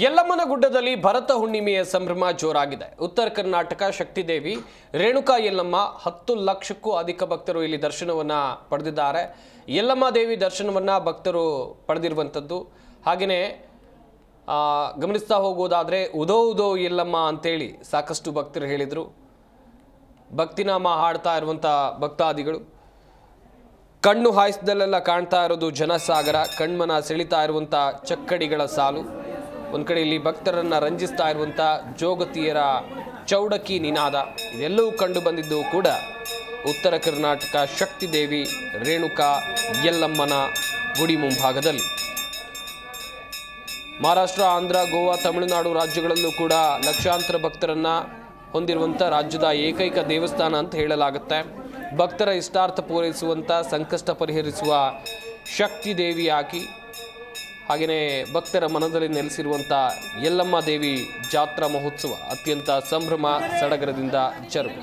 ಯಲ್ಲಮ್ಮನ ಗುಡ್ಡದಲ್ಲಿ ಭರತ ಹುಣ್ಣಿಮೆಯ ಸಂಭ್ರಮ ಜೋರಾಗಿದೆ. ಉತ್ತರ ಕರ್ನಾಟಕ, ಶಕ್ತಿದೇವಿ, ರೇಣುಕಾ ಯಲ್ಲಮ್ಮ ಹತ್ತು ಲಕ್ಷಕ್ಕೂ ಅಧಿಕ ಭಕ್ತರು ಇಲ್ಲಿ ದರ್ಶನವನ್ನ ಪಡೆದಿದ್ದಾರೆ. ಯಲ್ಲಮ್ಮ ದೇವಿ ದರ್ಶನವನ್ನ ಭಕ್ತರು ಪಡೆದಿರುವಂಥದ್ದು ಹಾಗೆಯೇ ಗಮನಿಸ್ತಾ ಹೋಗೋದಾದ್ರೆ ಉದೋ ಉದೋ ಯಲ್ಲಮ್ಮ ಅಂತೇಳಿ ಸಾಕಷ್ಟು ಭಕ್ತರು ಹೇಳಿದರು. ಭಕ್ತಿನಾಮ ಹಾಡ್ತಾ ಇರುವಂಥ ಭಕ್ತಾದಿಗಳು. ಕಣ್ಣು ಹಾಯಿಸಿದಲ್ಲೆಲ್ಲ ಕಾಣ್ತಾ ಇರೋದು ಜನಸಾಗರ, ಕಣ್ಮನ ಸೆಳಿತಾ ಇರುವಂಥ ಚಕ್ಕಡಿಗಳ ಸಾಲು. ಒಂದು ಕಡೆ ಇಲ್ಲಿ ಭಕ್ತರನ್ನು ರಂಜಿಸ್ತಾ ಇರುವಂಥ ಜೋಗತಿಯರ ಚೌಡಕಿ ನಿನಾದ. ಇದೆಲ್ಲವೂ ಕಂಡು ಬಂದಿದ್ದು ಕೂಡ ಉತ್ತರ ಕರ್ನಾಟಕ ಶಕ್ತಿ ದೇವಿ ರೇಣುಕಾ ಯಲ್ಲಮ್ಮನ ಗುಡಿ ಮುಂಭಾಗದಲ್ಲಿ. ಮಹಾರಾಷ್ಟ್ರ, ಆಂಧ್ರ, ಗೋವಾ, ತಮಿಳುನಾಡು ರಾಜ್ಯಗಳಲ್ಲೂ ಕೂಡ ಲಕ್ಷಾಂತರ ಭಕ್ತರನ್ನು ಹೊಂದಿರುವಂಥ ರಾಜ್ಯದ ಏಕೈಕ ದೇವಸ್ಥಾನ ಅಂತ ಹೇಳಲಾಗುತ್ತೆ. ಭಕ್ತರ ಇಷ್ಟಾರ್ಥ ಪೂರೈಸುವಂಥ ಸಂಕಷ್ಟ ಪರಿಹರಿಸುವ ಶಕ್ತಿ ದೇವಿಯಾಗಿ ಹಾಗೆಯೇ ಭಕ್ತರ ಮನದಲ್ಲಿ ನೆಲೆಸಿರುವಂಥ ಯಲ್ಲಮ್ಮ ದೇವಿ ಜಾತ್ರಾ ಮಹೋತ್ಸವ ಅತ್ಯಂತ ಸಂಭ್ರಮ ಸಡಗರದಿಂದ ಜರುಗು.